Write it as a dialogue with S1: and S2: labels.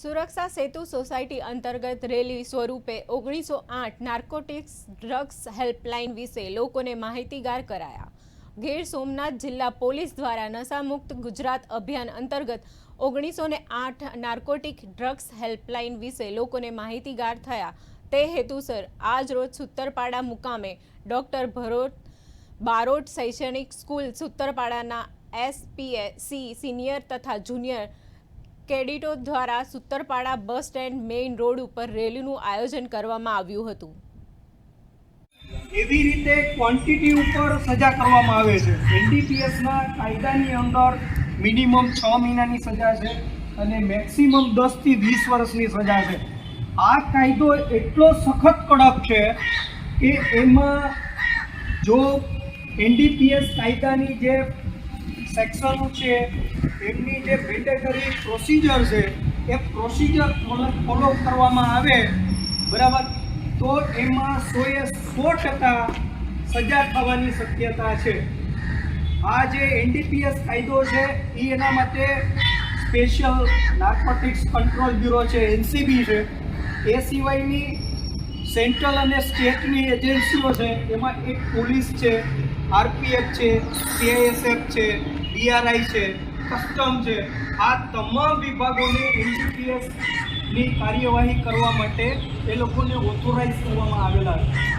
S1: સુરક્ષા સેતુ સોસાયટી અંતર્ગત રેલી સ્વરૂપે ઓગણીસો આઠ નાર્કોટિક્સ ડ્રગ્સ હેલ્પલાઇન વિશે લોકોને માહિતીગાર કરાયા. ગીર સોમનાથ જિલ્લા પોલીસ દ્વારા નશામુક્ત ગુજરાત અભિયાન અંતર્ગત ઓગણીસો ને આઠ નાર્કોટિક ડ્રગ્સ હેલ્પલાઇન વિશે લોકોને માહિતીગાર થયા. તે હેતુસર આજ રોજ સુત્તરપાડા મુકામે ડૉક્ટર ભરોટ બારોટ શૈક્ષણિક સ્કૂલ સુત્તરપાડાના એસપીએસી સિનિયર તથા જુનિયર કેડિટો દ્વારા Sutrapada bus stand main road ઉપર રેલીનું આયોજન કરવામાં આવ્યું હતું.
S2: એવી રીતે ક્વોન્ટિટી ઉપર સજા કરવામાં આવે છે. એનડીપીએસના કાયદાની અંદર મિનિમમ છ મહિનાની સજા છે અને મેક્સિમમ દસથી વીસ વર્ષની સજા છે. આ કાયદો એટલો સખત કડક છે કે એમાં જો એનડીપીએસ કાયદાની જે સેક્શનો છે, એમની જે મેન્ડેટરી પ્રોસિજર છે, એ પ્રોસિજર ફોલો કરવામાં આવે, બરાબર? તો એમાં સોએ સો ટકા સજા થવાની શક્યતા છે. આ જે એનડીપીએસ કાયદો છે એ એના માટે સ્પેશિયલ નાર્કોટિક્સ કંટ્રોલ બ્યુરો છે એનસીબી છે. એ સિવાયની સેન્ટ્રલ અને સ્ટેટની એજન્સીઓ છે, એમાં એક પોલીસ છે આરપીએફ છે સીઆઈએસએફ છે ડીઆરઆઈ છે, કસ્ટમ છે, આ તમામ વિભાગોને એનસીપીએસની કાર્યવાહી કરવા માટે એ લોકોને ઓથોરાઇઝ કરવામાં આવેલા છે.